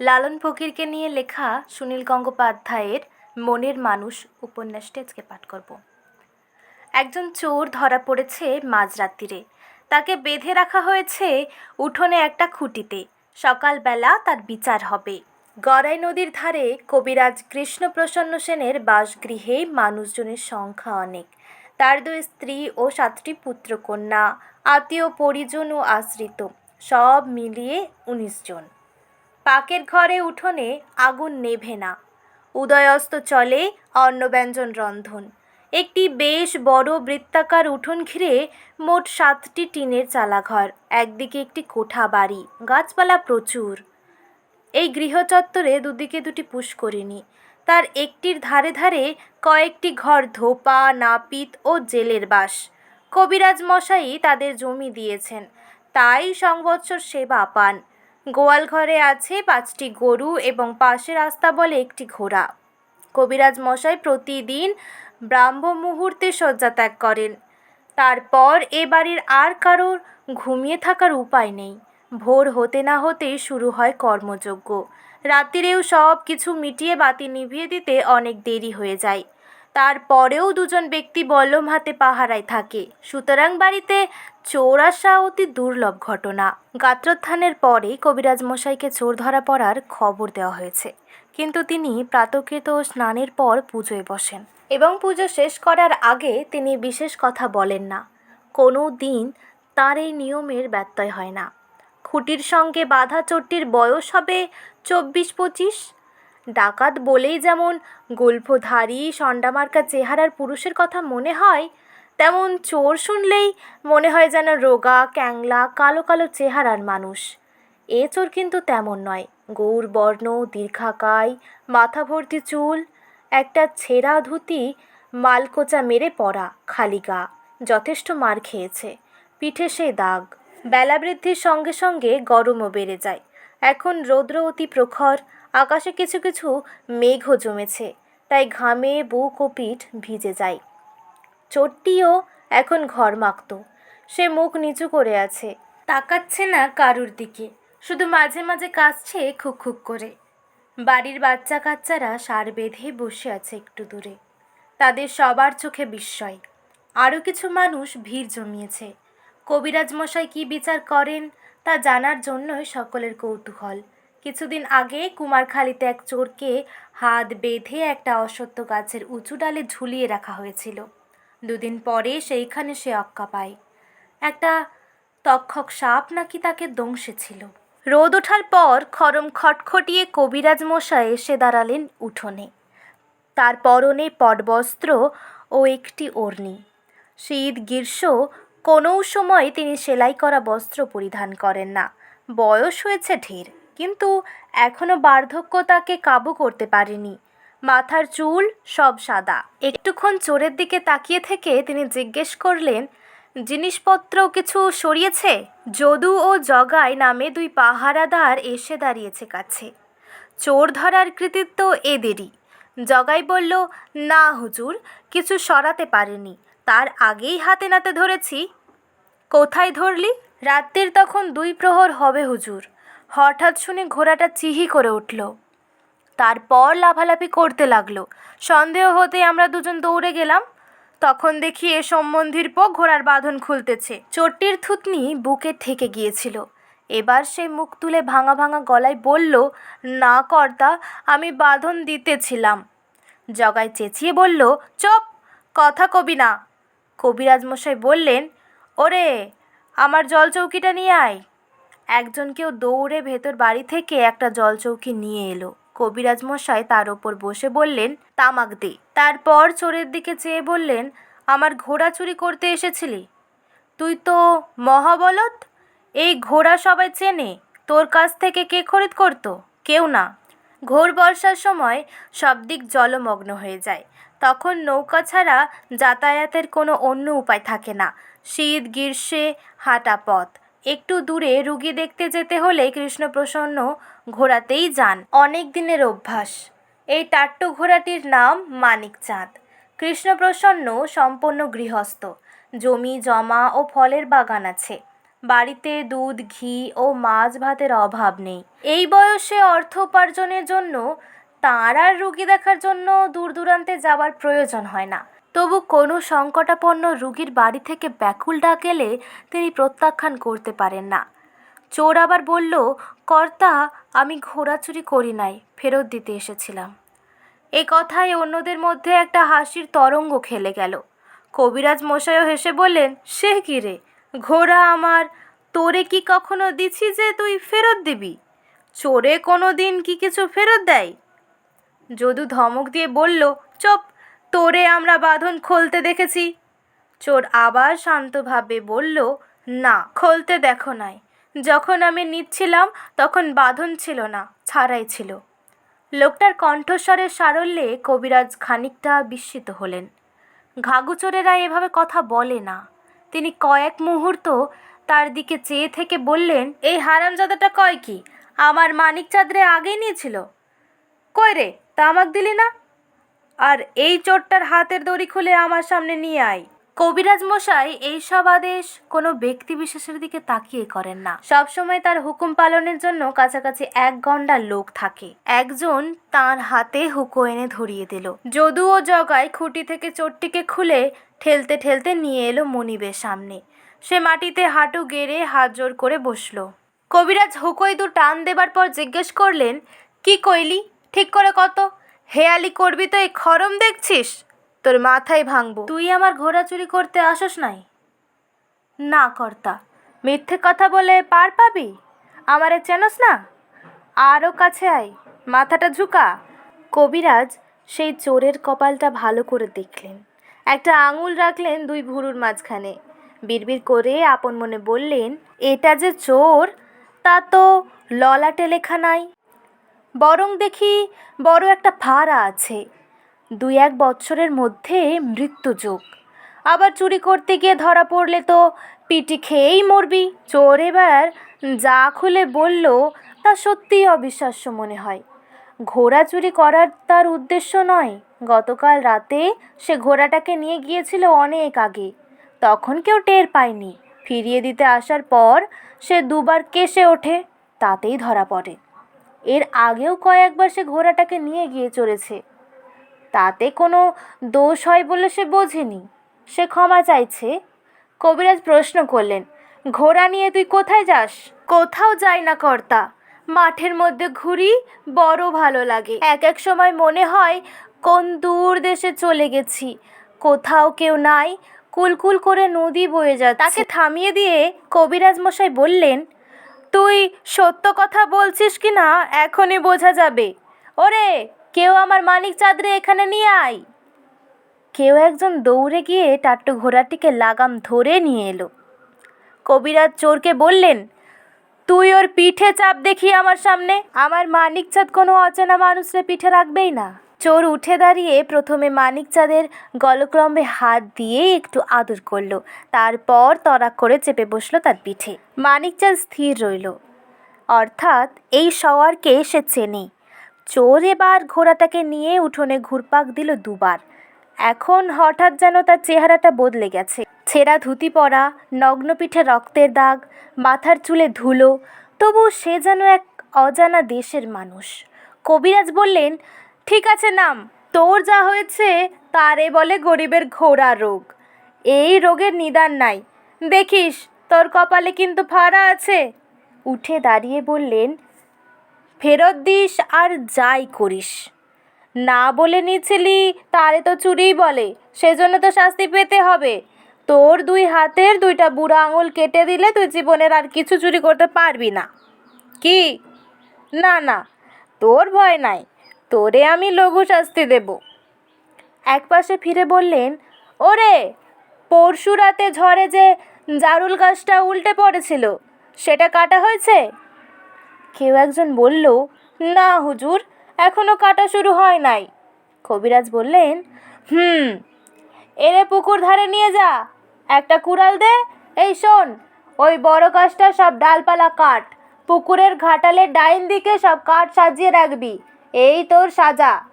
লালন ফকিরকে নিয়ে লেখা সুনীল গঙ্গোপাধ্যায়ের মনের মানুষ উপন্যাসটি আজকে পাঠ করব। একজন চোর ধরা পড়েছে মাঝরাত্রিরে তাকে বেঁধে রাখা হয়েছে উঠোনে একটা খুঁটিতে। সকালবেলা তার বিচার হবে। গড়াই নদীর ধারে কবিরাজ কৃষ্ণপ্রসন্ন সেনের বাসগৃহে মানুষজনের সংখ্যা অনেক। তার দুই স্ত্রী ও সাতটি পুত্রকন্যা, আত্মীয়, পরিজন ও আশ্রিত। সব মিলিয়ে উনিশ জন। পাকের ঘরে উঠোনে আগুন নেভে না। উদয়স্ত চলে অন্নব্যঞ্জন রন্ধন। একটি বেশ বড় বৃত্তাকার উঠোন ঘিরে মোট সাতটি টিনের চালাঘর, একদিকে একটি কোঠা বাড়ি, গাছপালা প্রচুর। এই গৃহচত্বরে দুদিকে দুটি পুষ্করিণী। তার একটির ধারে ধারে কয়েকটি ঘর ধোপা, নাপিত ও জেলের বাস। কবিরাজ মশাই তাদের জমি দিয়েছেন। তাই সংবৎসর সেবা পান। গোয়াল ঘরে আছে পাঁচটি গরু এবং পাশের রাস্তা বলে একটি ঘোড়া। কবিরাজ মশাই প্রতিদিন ব্রাহ্ম মুহূর্তে শয্যা ত্যাগ করেন। তারপর এ বাড়ির আর কারোর ঘুমিয়ে থাকার উপায় নেই। ভোর হতে না হতেই শুরু হয় কর্মযজ্ঞ। রাত্রিরেও সব কিছু মিটিয়ে বাতি নিভিয়ে দিতে অনেক দেরি হয়ে যায়। তারপরেও দুজন ব্যক্তি বল্লম হাতে পাহারায় থাকে। সুতরাং বাড়িতে চোর আসা অতি দুর্লভ ঘটনা। গাত্রোত্থানের পরে কবিরাজ মশাইকে চোর ধরা পড়ার খবর দেওয়া হয়েছে। কিন্তু তিনি প্রাতকৃত ও স্নানের পর পুজোয় বসেন এবং পুজো শেষ করার আগে তিনি বিশেষ কথা বলেন না। কোনো দিন তার এই নিয়মের ব্যত্যয় হয় না। খুঁটির সঙ্গে বাঁধা চোরটির বয়স হবে চব্বিশ পঁচিশ ডাকাত বলেই যেমন গল্পধারী সন্ডামার্কা চেহারার পুরুষের কথা মনে হয়, তেমন চোর শুনলেই মনে হয় যেন রোগা, ক্যাংলা, কালো কালো চেহারার মানুষ। এ চোর কিন্তু তেমন নয়। গৌর, বর্ণ, দীর্ঘাকায় মাথা ভর্তি চুল, একটা ছেঁড়া ধুতি, মালকোচা মেরে পড়া, খালি গা, যথেষ্ট মার খেয়েছে। পিঠে সেই দাগ বেলা বৃদ্ধির সঙ্গে সঙ্গে গরমও বেড়ে যায়। এখন রৌদ্র অতি প্রখর আকাশে কিছু কিছু মেঘও জমেছে, তাই ঘামে বুক ও পিঠ ভিজে যায়। চোরটিও এখন ঘরমাক্ত, সে মুখ নিচু করে আছে। তাকাচ্ছে না কারুর দিকে, শুধু মাঝে মাঝে খুক খুক করে। বাড়ির বাচ্চা কাচ্চারা সার বেঁধে বসে আছে একটু দূরে। তাদের সবার চোখে বিস্ময়। আরও কিছু মানুষ ভিড় জমিয়েছে। কবিরাজ মশাই কী বিচার করেন, তা জানার জন্যই সকলের কৌতূহল। কিছুদিন আগে কুমারখালীতে এক চোরকে হাত বেঁধে একটা অসত্য গাছের উঁচু ডালে ঝুলিয়ে রাখা হয়েছিল। দুদিন পরে সেইখানে সে অক্কা পায়। একটা তক্ষক সাপ নাকি তাকে দংশেছিল রোদ ওঠার পর খরম খটখটিয়ে কবিরাজ মশাই এসে দাঁড়ালেন উঠোনে। তার পরনে পটবস্ত্র ও একটি ওড়নি। শীত, গ্রীষ্ম কোনো সময় তিনি সেলাই করা বস্ত্র পরিধান করেন না। বয়স হয়েছে ঢের। কিন্তু এখনও বার্ধক্য তাকে কাবু করতে পারেনি। মাথার চুল সব সাদা। একটুক্ষণ চোরের দিকে তাকিয়ে থেকে তিনি জিজ্ঞেস করলেন জিনিসপত্র কিছু সরিয়েছে? যদু ও জগাই নামে দুই পাহারাদার এসে দাঁড়িয়েছে কাছে। চোর ধরার কৃতিত্ব এদেরই। জগাই বলল, না হুজুর, কিছু সরাতে পারেনি। তার আগেই হাতে নাতে ধরেছি। কোথায় ধরলি? রাত্রির তখন দুই প্রহর হবে হুজুর। হঠাৎ শুনে ঘোড়াটা চিহি করে উঠল। তারপর লাফালাফি করতে লাগল। সন্দেহ হতে আমরা দুজন দৌড়ে গেলাম। তখন দেখি এ সম্বন্ধীর পো ঘোড়ার বাঁধন খুলতেছে। চোরটির থুতনি বুকে ঠেকে গিয়েছিল। এবার সে মুখ তুলে ভাঙা ভাঙা গলায় বলল, না কর্তা, আমি বাঁধন দিতেছিলাম। জগাই চেঁচিয়ে বলল, চপ, কথা কবি না। কবিরাজ মশাই বললেন, ওরে, আমার জল চৌকিটা নিয়ে আয়। একজন কেউ দৌড়ে ভেতর বাড়ি থেকে একটা জলচৌকি নিয়ে এলো। কবিরাজ মশাই তার ওপর বসে বললেন, তামাক দে। তারপর চোরের দিকে চেয়ে বললেন, আমার ঘোড়া চুরি করতে এসেছিলি। তুই তো মহাবলত এই ঘোড়া সবাই চেনে। তোর কাছ থেকে কে খরিদ করতো? কেউ না। ঘোর বর্ষার সময় সব দিক জলমগ্ন হয়ে যায়। তখন নৌকা ছাড়া যাতায়াতের কোনো অন্য উপায় থাকে না। শীত, গ্রীষ্মে হাঁটা পথ। একটু দূরে রুগী দেখতে যেতে হলে কৃষ্ণপ্রসন্ন ঘোড়াতেই যান। অনেক দিনের অভ্যাস। এই টাট্টু ঘোড়াটির নাম মানিকচাঁদ। কৃষ্ণপ্রসন্ন সম্পন্ন গৃহস্থ। জমি, জমা ও ফলের বাগান আছে। বাড়িতে দুধ, ঘি ও মাছ ভাতের অভাব নেই। এই বয়সে অর্থ উপার্জনের জন্য তাঁর আর রুগী দেখার জন্য দূর দূরান্তে যাওয়ার প্রয়োজন হয় না। তবু কোনো সংকটাপন্ন রুগীর বাড়ি থেকে ব্যাকুল ডাক এলে তিনি প্রত্যাখ্যান করতে পারেন না। চোর আবার বলল, কর্তা, আমি ঘোড়া চুরি করি নাই, ফেরত দিতে এসেছিলাম। এ কথায় অন্যদের মধ্যে একটা হাসির তরঙ্গ খেলে গেল। কবিরাজ মশাইও হেসে বললেন, সে কি রে? ঘোড়া আমার, তোরে কি কখনো দিছি যে তুই ফেরত দিবি? চোরে কোনো দিন কি কিছু ফেরত দেয়? যদু ধমক দিয়ে বলল, চুপ তোরে আমরা বাঁধন খুলতে দেখেছি। চোর আবার শান্তভাবে বলল, না, খুলতে দেখো নাই। যখন আমি নিচ্ছিলাম তখন বাঁধন ছিল না, ছাড়াই ছিল। লোকটার কণ্ঠস্বরের সারল্যে কবিরাজ খানিকটা বিস্মিত হলেন। ঘাগুচোরেরা এভাবে কথা বলে না। তিনি কয়েক মুহূর্ত তার দিকে চেয়ে থেকে বললেন, এই হারামজাদাটা কয় কি? আমার মানিক চাঁদরে আগেই নিয়েছিল? কই রে তামাক দিলি না? আর এই চোরটার হাতের দড়ি খুলে আমার সামনে নিয়ে আয়। কবিরাজ মশাই এইসব আদেশ কোনো ব্যক্তি বিশেষের দিকে তাকিয়ে করেন না। সবসময় তার হুকুম পালনের জন্য কাছাকাছি এক গন্ডা লোক থাকে। একজন তার হাতে হুকো এনে ধরিয়ে দিল। যদু ও জগায় খুঁটি থেকে চোরটিকে খুলে ঠেলতে ঠেলতে নিয়ে এলো মনিবের সামনে। সে মাটিতে হাঁটু গেড়ে হাত জোর করে বসল। কবিরাজ হুকোয় দু টান দেবার পর জিজ্ঞেস করলেন, কি কইলি? ঠিক করে কত? হেয়ালি করবি তো এই খরম দেখছিস? তোর মাথায় ভাঙবো। তুই আমার ঘোড়া চুরি করতে আসস নাই? না কর্তা, মিথ্যে কথা বলে পার পাবি? আমারে চেনস না? আরও কাছে আয়, মাথাটা ঝুঁকা। কবিরাজ সেই চোরের কপালটা ভালো করে দেখলেন। একটা আঙুল রাখলেন দুই ভুরুর মাঝখানে। বিড়বিড় করে আপন মনে বললেন, এটা যে চোর, তা তো ললাটে লেখা নাই। বরং দেখি বড় একটা ফাড়া আছে। দুই এক বছরের মধ্যে মৃত্যুযোগ আবার চুরি করতে গিয়ে ধরা পড়লে তো পিটি খেয়েই মরবি। চোর এবার যা খুলে বলল, তা সত্যিই অবিশ্বাস্য মনে হয়। ঘোড়া চুরি করার তার উদ্দেশ্য নয়। গতকাল রাতে সে ঘোড়াটাকে নিয়ে গিয়েছিল অনেক আগে। তখন কেউ টের পায়নি। ফিরিয়ে দিতে আসার পর সে দুবার কেসে ওঠে, তাতেই ধরা পড়ে। এর আগেও কয়েকবার সে ঘোড়াটাকে নিয়ে গিয়ে চড়েছে। তাতে কোনো দোষ হয় বলে সে বোঝেনি। সে ক্ষমা চাইছে। কবিরাজ প্রশ্ন করলেন, ঘোড়া নিয়ে তুই কোথায় যাস? কোথাও যাই না কর্তা। মাঠের মধ্যে ঘুরি, বড় ভালো লাগে। এক এক সময় মনে হয় কোন দূর দেশে চলে গেছি। কোথাও কেউ নাই, কুলকুল করে নদী বয়ে যায় তাকে থামিয়ে দিয়ে কবিরাজ মশাই বললেন তুই সত্য কথা বলছিস কি না এখনই বোঝা যাবে। ওরে, কেউ আমার মানিক চাঁদরে এখানে নিয়ে আয়। কেউ একজন দৌড়ে গিয়ে টাট্টু ঘোড়াটিকে লাগাম ধরে নিয়ে এলো। কবিরাজ চোরকে বললেন, তুই ওর পিঠে চাপ দেখি আমার সামনে। আমার মানিক চাঁদ কোনো অচেনা মানুষরে পিঠে রাখবেই না। চোর উঠে দাঁড়িয়ে প্রথমে মানিক চাঁদের গলক্রমে হাত দিয়ে একটু আদর করল। তারপর তরাক করে চেপে বসল তার পিঠে। মানিক চাঁদ স্থির রইল। অর্থাৎ এই সওয়ারকে সে চেনে। চোর এবার ঘোড়াটাকে নিয়ে উঠোনে ঘুরপাক দিল দুবার। এখন হঠাৎ যেন তার চেহারাটা বদলে গেছে। ছেঁড়া ধুতি পরা নগ্ন পিঠে রক্তের দাগ, মাথার চুলে ধুলো তবু সে যেন এক অজানা দেশের মানুষ। কবিরাজ বললেন ঠিক আছে, নাম। তোর যা হয়েছে, তারে বলে গরিবের ঘোড়া রোগ। এই রোগের নিদান নাই। দেখিস, তোর কপালে কিন্তু ফাড়া আছে। উঠে দাঁড়িয়ে বললেন, ফেরত দিস আর যাই করিস। না বলে নিয়েছিলি তারে তো চুরিই বলে। সেজন্য তো শাস্তি পেতে হবে। তোর দুই হাতের দুইটা বুড়ো আঙুল কেটে দিলে তুই জীবনের আর কিছু চুরি করতে পারবি না। কি? না না, তোর ভয় নাই। তোরে আমি লঘু শাস্তি দেব। এক পাশে ফিরে বললেন, ওরে, পরশু রাতে ঝড়ে যে জারুল গাছটা উল্টে পড়েছিল, সেটা কাটা হয়েছে? কেউ একজন বলল, না হুজুর, এখনও কাটা শুরু হয় নাই। কবিরাজ বললেন, হুম এরে পুকুর ধারে নিয়ে যা, একটা কুড়াল দে, এই শোন, ওই বড় গাছটা সব ডালপালা কাট পুকুরের ঘাটালের ডাইন দিকে সব কাঠ সাজিয়ে রাখবি এই তোর সাজা।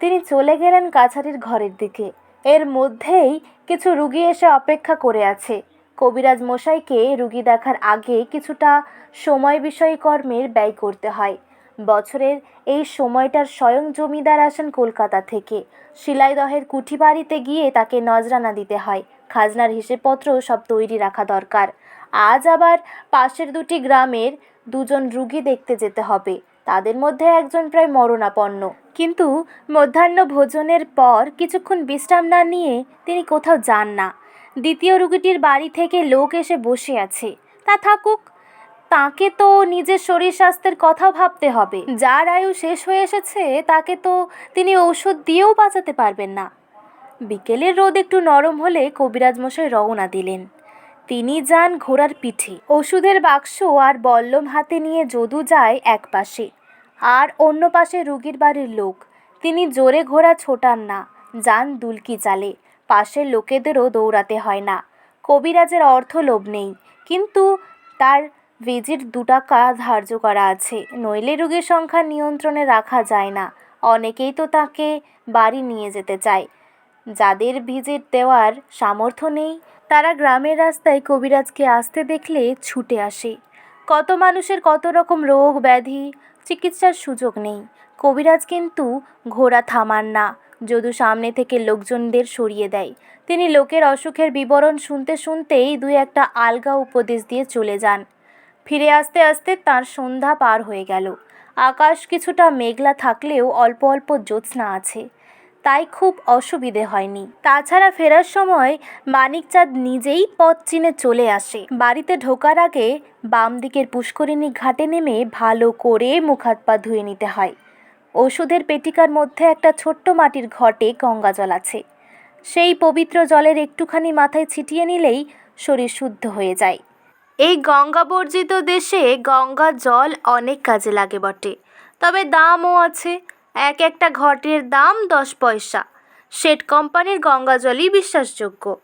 তিনি চলে গেলেন কাছারির ঘরের দিকে। এর মধ্যেই কিছু রুগী এসে অপেক্ষা করে আছে। কবিরাজ মশাইকে রুগী দেখার আগে কিছুটা সময় বিষয়ী কর্মের ব্যয় করতে হয়। বছরের এই সময়টার স্বয়ং জমিদার আসেন কলকাতা থেকে। শিলাইদহের কুঠি বাড়িতে গিয়ে তাকে নজরানা দিতে হয়। খাজনার হিসেবপত্র সব তৈরি রাখা দরকার। আজ আবার পাশের দুটি গ্রামের দুজন রুগী দেখতে যেতে হবে। তাদের মধ্যে একজন প্রায় মরণাপন্ন। কিন্তু মধ্যাহ্ন ভোজনের পর কিছুক্ষণ বিশ্রাম না নিয়ে তিনি কোথাও যান না। দ্বিতীয় রুগীটির বাড়ি থেকে লোক এসে বসে আছে। তা থাকুক, তাকে তো নিজের শরীর স্বাস্থ্যের কথা ভাবতে হবে। যার আয়ু শেষ হয়ে এসেছে, তাকে তো তিনি ঔষধ দিয়েও বাঁচাতে পারবেন না। বিকেলের রোদ একটু নরম হলে কবিরাজ মশাই রওনা দিলেন। তিনি যান ঘোড়ার পিঠে। ওষুধের বাক্স আর বল্লম হাতে নিয়ে যদু যায় এক পাশে। আর অন্য পাশে রুগীর বাড়ির লোক। তিনি জোরে ঘোড়া ছোটান না, যান দুলকি চালে। পাশের লোকেদেরও দৌড়াতে হয় না। কবিরাজের অর্থ লোভ নেই, কিন্তু তার ভিজিট দু টাকা ধার্য করা আছে। নইলে রোগীর সংখ্যা নিয়ন্ত্রণে রাখা যায় না। অনেকেই তো তাকে বাড়ি নিয়ে যেতে চায়। যাদের ভিজিট দেওয়ার সামর্থ্য নেই তারা গ্রামের রাস্তায় কবিরাজকে আসতে দেখলে ছুটে আসে। কত মানুষের কত রকম রোগ ব্যাধি, চিকিৎসার সুযোগ নেই। কবিরাজ কিন্তু ঘোড়া থামান না, যদু সামনে থেকে লোকজনদের সরিয়ে দেয়। তিনি লোকের অসুখের বিবরণ শুনতে শুনতেই দুই একটা আলগা উপদেশ দিয়ে চলে যান। ফিরে আসতে আসতে তার সন্ধ্যা পার হয়ে গেল। আকাশ কিছুটা মেঘলা থাকলেও অল্প অল্প জ্যোৎস্না আছে। তাই খুব অসুবিধে হয়নি। তাছাড়া ফেরার সময় মানিকচাঁদ নিজেই পথ চিনে চলে আসে। বাড়িতে ঢোকার আগে বাম দিকের পুষ্করিণী ঘাটে নেমে ভালো করে মুখ হাত পা ধুয়ে নিতে হয়। ওষুধের পেটিকার মধ্যে একটা ছোট্ট মাটির ঘটে গঙ্গা জল আছে। সেই পবিত্র জলের একটুখানি মাথায় ছিটিয়ে নিলেই শরীর শুদ্ধ হয়ে যায়। এই গঙ্গা বর্জিত দেশে গঙ্গা জল অনেক কাজে লাগে বটে। তবে দামও আছে। এক একটা ঘটের দাম দশ পয়সা। শেঠ কোম্পানির গঙ্গা জলই বিশ্বাসযোগ্য।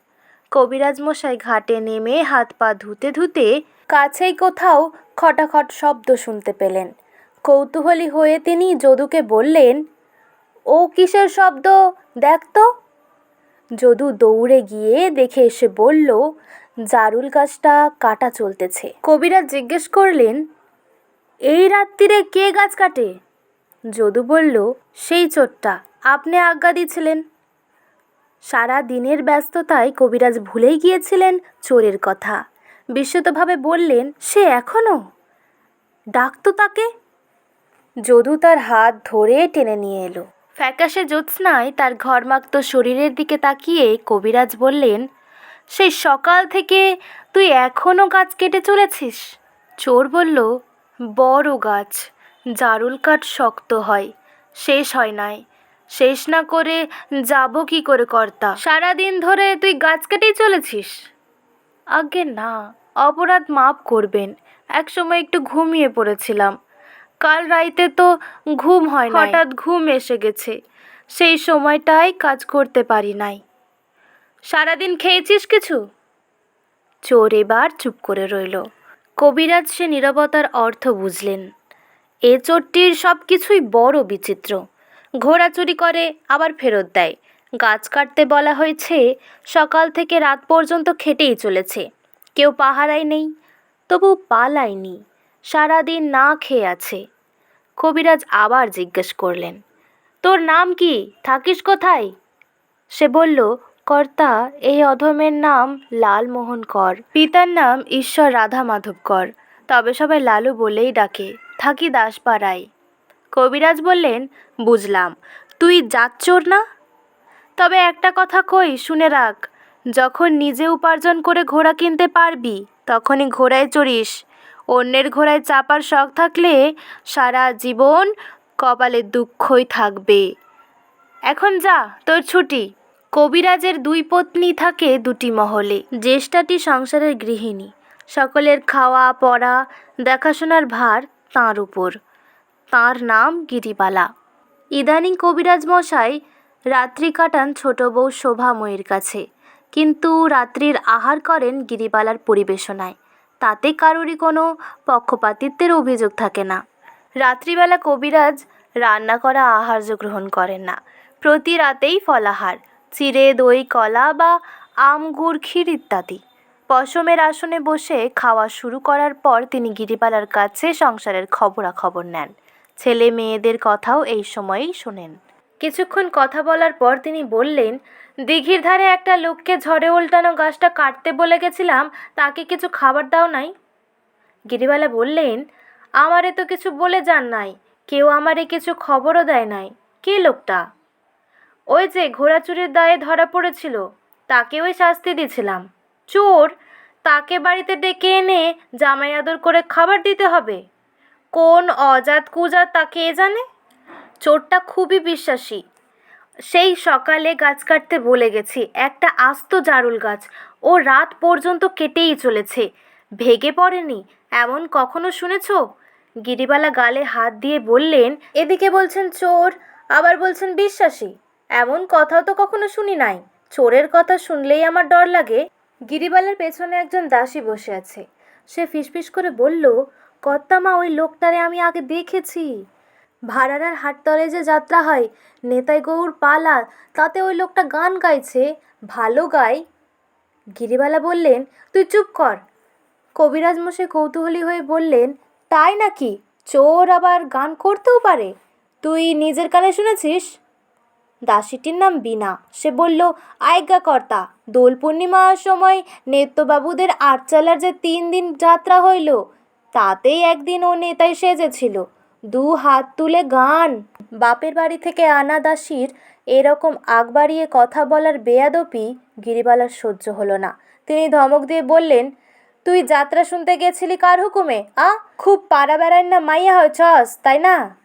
কবিরাজ মশাই ঘাটে নেমে হাত পা ধুতে ধুতে কাছেই কোথাও খটাখট শব্দ শুনতে পেলেন। কৌতূহলী হয়ে তিনি যদুকে বললেন, ও কিসের শব্দ? দেখ তো। যদু দৌড়ে গিয়ে দেখে এসে বলল, জারুল গাছটা কাটা চলতেছে। কবিরাজ জিজ্ঞেস করলেন, এই রাত্রিরে কে গাছ কাটে? যদু বলল, সেই চোরটা, আপনি আজ্ঞা দিয়েছিলেন সারা দিনের ব্যস্ততায় কবিরাজ ভুলেই গিয়েছিলেন চোরের কথা। বিস্মিতভাবে বললেন, সে এখনও? ডাকতো তাকে? যদু তার হাত ধরে টেনে নিয়ে এলো। ফ্যাকাশে জ্যোৎস্নায় তার ঘরমাক্ত শরীরের দিকে তাকিয়ে কবিরাজ বললেন সেই সকাল থেকে তুই এখনও গাছ কেটে চলেছিস? চোর বলল, বড় গাছ। জারুল কাঠ শক্ত হয়, শেষ হয় নাই। শেষ না করে যাব কি করে কর্তা? সারাদিন ধরে তুই গাছ কেটেই চলেছিস? আগে না, অপরাধ মাপ করবেন। একসময় একটু ঘুমিয়ে পড়েছিলাম। কাল রাইতে তো ঘুম হয় হঠাৎ ঘুম এসে গেছে। সেই সময়টাই কাজ করতে পারি নাই। সারাদিন খেয়েছিস কিছু? চোর এবার চুপ করে রইল। কবিরাজ সে নীরবতার অর্থ বুঝলেন। এ চোরটির সব কিছুই বড় বিচিত্র। ঘোড়া চুরি করে, আবার ফেরত দেয়। গাছ কাটতে বলা হয়েছে, সকাল থেকে রাত পর্যন্ত খেটেই চলেছে। কেউ পাহারায় নেই তবু পালায়নি। সারাদিন না খেয়ে আছে। কবিরাজ আবার জিজ্ঞেস করলেন, তোর নাম কি? থাকিস কোথায়? সে বলল, কর্তা, এই অধমের নাম লালমোহন কর। পিতার নাম ঈশ্বর রাধা মাধব কর। তবে সবাই লালু বলেই ডাকে। থাকি দাসপাড়ায়। কবিরাজ বললেন, বুঝলাম। তুই যাচ্চোর না? তবে একটা কথা কই, শুনে রাখ। যখন নিজে উপার্জন করে ঘোড়া কিনতে পারবি, তখনই ঘোড়ায় চড়িস। অন্যের ঘোড়ায় চাপার শখ থাকলে সারা জীবন কপালে দুঃখই থাকবে। এখন যা, তোর ছুটি। কবিরাজের দুই পত্নী থাকে দুটি মহলে। জ্যেষ্ঠাটি সংসারের গৃহিণী। সকলের খাওয়া, পড়া, দেখাশোনার ভার তাঁর উপর। তাঁর নাম গিরিবালা। ইদানিং কবিরাজ মশাই রাত্রি কাটান ছোট বউ শোভাময়ীর কাছে। কিন্তু রাত্রির আহার করেন গিরিবালার পরিবেশনায়। তাতে কারোরই কোনো পক্ষপাতিত্বের অভিযোগ থাকে না। রাত্রিবেলা কবিরাজ রান্না করা আহার্য গ্রহণ করেন না। প্রতি রাতেই ফলাহার, চিড়ে, দই, কলা বা আম, গুড়, ক্ষীর ইত্যাদি। পশমের আসনে বসে খাওয়া শুরু করার পর তিনি গিরিবালার কাছে সংসারের খবরাখবর নেন। ছেলে মেয়েদের কথাও এই সময়েই শোনেন। কিছুক্ষণ কথা বলার পর তিনি বললেন, দিঘির ধারে একটা লোককে ঝড়ে উল্টানো গাছটা কাটতে বলে গেছিলাম, তাকে কিছু খাবার দাও নাই? গিরিবালা বললেন, আমারে তো কিছু বলে যান নাই, কেউ আমারে কিছু খবরও দেয় নাই। কে লোকটা? ওই যে ঘোড়া চুরির দায়ে ধরা পড়েছিল তাকে ওই শাস্তি দিয়েছিলাম চোর তাকে বাড়িতে ডেকে এনে জামাই আদর করে খাবার দিতে হবে। কোন অজাত কুজাত তাকে এ জানে? চোরটা খুবই বিশ্বাসী। সেই সকালে গাছ কাটতে বলে গেছি, একটা আস্ত জারুল গাছ। ও রাত পর্যন্ত কেটেই চলেছে। ভেগে পড়েনি, এমন কখনো শুনেছ? গিরিবালা গালে হাত দিয়ে বললেন, এদিকে বলছেন চোর, আবার বলছেন বিশ্বাসী। এমন কথাও তো কখনো শুনি নাই। চোরের কথা শুনলেই আমার ডর লাগে। গিরিবালার পেছনে একজন দাসী বসে আছে। সে ফিসফিস করে বলল কর্তামা ওই লোকটারে আমি আগে দেখেছি। ভাড়ারার হাটতলে যে যাত্রা হয়, নেতাই গৌর পালা, তাতে ওই লোকটা গান গাইছে, ভালো গায়। গিরিবালা বললেন, তুই চুপ কর। কবিরাজ মশাই কৌতূহলী হয়ে বললেন, তাই নাকি? চোর আবার গান করতেও পারে? তুই নিজের কানে শুনেছিস? দাসীটির নাম বিনা সে বলল আজ্ঞা কর্তা, দোল পূর্ণিমার সময় নেত্যবাবুদের আটচালার যে তিন দিন যাত্রা হইল, তাতেই একদিন ও নেতাই সেজেছিল। দু হাত তুলে গান। বাপের বাড়ি থেকে আনা দাসীর এরকম আগ বাড়িয়ে কথা বলার বেয়াদপি গিরিবালার সহ্য হলো না। তিনি ধমক দিয়ে বললেন, তুই যাত্রা শুনতে গেছিলি কার হুকুমে? আ, খুব পাড়া বেড়ায় না মাইয়া হয়েছস, তাই না?